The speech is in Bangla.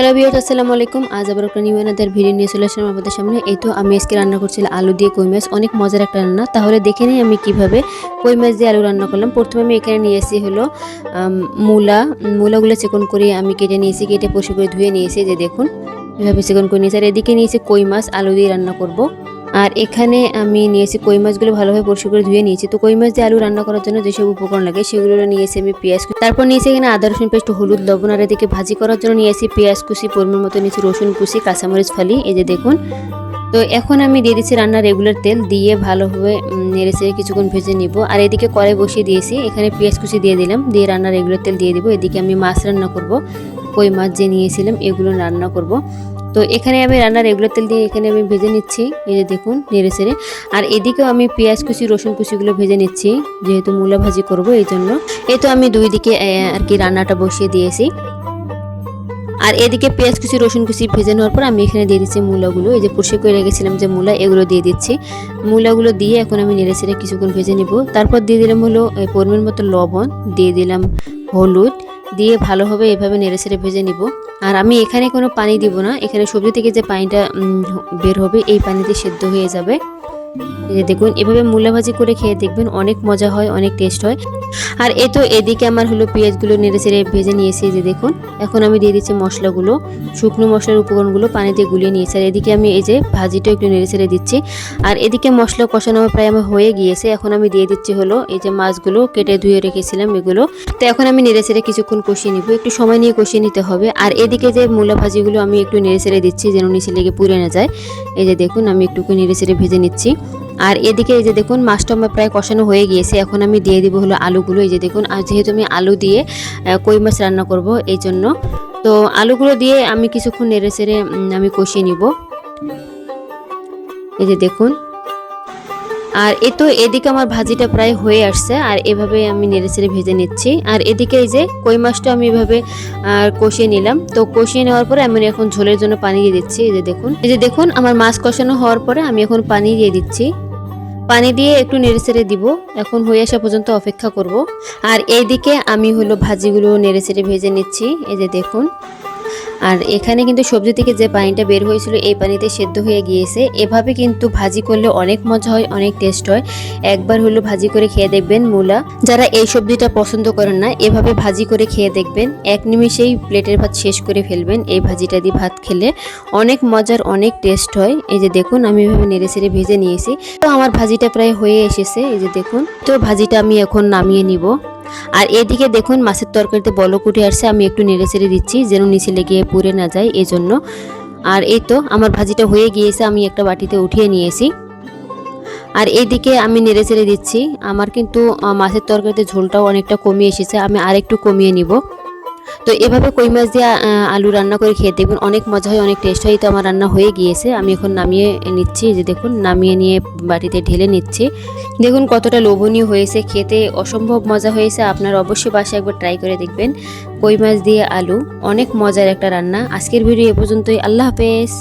হ্যালো বিয়ার আসসালামু আলাইকুম। আজ আবার একটা নিউ এনাদের ভিডিও নিয়ে চলে আসলাম আমাদের সামনে। এই তো আমি আজকে রান্না করছিলাম আলু দিয়ে কই মাছ। অনেক মজার একটা রান্না। তাহলে দেখে নিই আমি কীভাবে কই মাছ দিয়ে আলু রান্না করলাম। প্রথমে আমি এখানে নিয়ে এসেছি হলো মূলা। মূলাগুলো চিকন করে আমি কেটে নিয়েছি, কেটে পশু করে ধুয়ে নিয়েছি। যে দেখুন, এভাবে চিকন করে নিয়েছি। আর এদিকে নিয়েছি কই মাছ, আলু দিয়ে রান্না করব। আর এখানে আমি নিয়েছি কই মাছগুলো ভালোভাবে পরিষ্কার করে ধুয়ে নিয়েছি। তো কই মাছ দিয়ে আলু রান্না করার জন্য যেসব উপকরণ লাগে সেগুলো নিয়েছি আমি পেঁয়াজ। তারপর নিয়েছি এখানে আদা, রসুন পেস্ট, হলুদ, লবণ, আর এদিকে ভাজি করার জন্য নিয়েছি পেঁয়াজ কুচি, পরিমাণ মতো নিয়েছি রসুন কুচি, কাঁচামরিচ ফালি, এই যে দেখুন। তো এখন আমি দিয়ে দিচ্ছি রান্নার রেগুলার তেল, দিয়ে ভালোভাবে নেড়েছে কিছুক্ষণ ভেজে নিব। আর এদিকে কড়াই বসিয়ে দিয়েছি, এখানে পেঁয়াজ কুচি দিয়ে দিলাম, দিয়ে রান্নার রেগুলার তেল দিয়ে দিব। এদিকে আমি মাছ রান্না করব, কই মাছ যে নিয়েছিলাম এগুলো রান্না করব। তো এখানে আমি রান্নার রেগুলার তেল দিয়ে এখানে আমি ভেজে নিচ্ছি, এই যে দেখুন, নেড়ে চেড়ে। আর এদিকেও আমি পেঁয়াজ কুচি, রসুন কুচিগুলো ভেজে নিচ্ছি, যেহেতু মূলা ভাজি করব এই জন্য। এই তো আমি দুই দিকে আর কি রান্নাটা বসিয়ে দিয়েছি। আর এদিকে পেঁয়াজ কুচি, রসুন কুচি ভেজে নেওয়ার পর আমি এখানে দিয়ে দিচ্ছি মূলাগুলো। এই যে পুষে করে রেখেছিলাম যে মূলা, এগুলো দিয়ে দিচ্ছি। মূলাগুলো দিয়ে এখন আমি নেড়ে চেড়ে কিছুক্ষণ ভেজে নিব। তারপর দিয়ে দিলাম হলো পরিমাণ মতো লবণ, দিয়ে দিলাম হলুদ। দিয়ে ভালোভাবে এভাবে নেড়ে ছেড়ে ভেজে নিব। আর আমি এখানে কোনো পানি দিব না। এখানে সবজি থেকে যে পানিটা বের হবে, এই পানিতে সেদ্ধ হয়ে যাবে। যে দেখুন, এভাবে মূলা ভাজি করে খেয়ে দেখবেন অনেক মজা হয়, অনেক টেস্ট হয়। আর এ তো এদিকে আমার হলো পেঁয়াজগুলো নেড়ে চেড়ে ভেজে নিয়েছি যে দেখুন। এখন আমি দিয়ে দিচ্ছি মশলাগুলো, শুকনো মশলার উপকরণগুলো পানিতে গুলিয়ে নিয়েছি। আর এদিকে আমি এই যে ভাজিটা একটু নেড়ে চেড়ে দিচ্ছি। আর এদিকে মশলা কষানো আমার প্রায় আমার হয়ে গিয়েছে। এখন আমি দিয়ে দিচ্ছি হলো এই যে মাছগুলো কেটে ধুয়ে রেখেছিলাম এগুলো। তো এখন আমি নেড়ে চেড়ে কিছুক্ষণ কষিয়ে নিব। একটু সময় নিয়ে কষিয়ে নিতে হবে। আর এদিকে যে মূলা ভাজিগুলো আমি একটু নেড়ে চেড়ে দিচ্ছি যেন নিচে লেগে পুড়ে না যায়। এই যে দেখুন, আমি একটু নেড়ে চেড়ে ভেজে নিচ্ছি। আর এদিকে এই যে দেখুন, মাছটা আমার প্রায় কষানো হয়ে গিয়েছে। এখন আমি দিয়ে দিব হলো আলুগুলো। এই যে দেখুন, আর যেহেতু আমি আলু দিয়ে কই মাছ রান্না করব এই জন্য। তো আলুগুলো দিয়ে আমি কিছুক্ষণ নেড়ে চেড়ে আমি কষিয়ে নিব। এই যে দেখুন। আর এ তো এদিকে আমার ভাজিটা প্রায় হয়ে আসছে, আর এভাবে আমি নেড়ে চেড়ে ভেজে নিচ্ছি। আর এদিকে এই যে কই মাছটা আমি এভাবে, আর কষিয়ে নিলাম। তো কষিয়ে নেওয়ার পরে আমি এখন ঝোলের জন্য পানি দিয়ে দিচ্ছি। এই যে দেখুন, এই যে দেখুন, আমার মাছ কষানো হওয়ার পরে আমি এখন পানি দিয়ে দিচ্ছি। পানি দিয়ে একটু নেড়ে ছেড়ে দিব। এখন হয়ে আসা পর্যন্ত অপেক্ষা করব। আর এইদিকে আমি হলো ভাজিগুলো নেড়ে ছেড়ে ভেজে নিচ্ছি। এই যে দেখুন আর এখানে কিন্তু সবজি থেকে যে পানিটা বের হয়েছিল, এই পানিতে সেদ্ধ হয়ে গিয়েছে। এভাবে কিন্তু ভাজি করলে অনেক মজা হয়, অনেক টেস্ট হয়। একবার হলো ভাজি করে খেয়ে দেখবেন মূলা। যারা এই সবজিটা পছন্দ করেন না, এভাবে ভাজি করে খেয়ে দেখবেন। এক নিমিষেই প্লেটের ভাত শেষ করে ফেলবেন এই ভাজিটা দিয়ে ভাত খেলে। অনেক মজার, অনেক টেস্ট হয়। এই যে দেখুন, আমি এভাবে নেড়ে চেড়ে ভেজে নিয়েছি। তো আমার ভাজিটা প্রায় হয়ে এসেছে, এই যে দেখুন। তো ভাজিটা আমি এখন নামিয়ে নিব। আর এদিকে দেখুন, মাছের তরকারিতে বলক উঠে আসছে, আমি একটু নেড়ে চেড়ে দিচ্ছি যেন নিচে লেগে পুড়ে না যায় এই জন্য আর এই তো, আমার ভাজিটা হয়ে গিয়েছে, আমি একটা বাটিতে উঠিয়ে নিয়েছি। আর এইদিকে আমি নেড়ে চেড়ে দিচ্ছি, আমার কিন্তু মাছের তরকারিতে ঝোলটাও অনেকটা কমিয়ে এসেছে, আমি আরেকটু কমিয়ে নিব। তো এভাবে কই মাছ দিয়ে আলু রান্না করে খেয়ে দেখবেন অনেক মজা হয়, অনেক টেস্ট হয়। তো আমার রান্না হয়ে গিয়েছে। আমি এখন নামিয়ে নিচ্ছি যে দেখুন, নামিয়ে নিয়ে বাটিতে ঢেলে নিচ্ছি। দেখুন কতটা লোভনীয় হয়েছে, খেতে অসম্ভব মজা হয়েছে। আপনার অবশ্যই বাসায় একবার ট্রাই করে দেখবেন। কই মাছ দিয়ে আলু, অনেক মজার একটা রান্না। আজকের ভিডিও এ পর্যন্তই। আল্লাহ হাফেজ।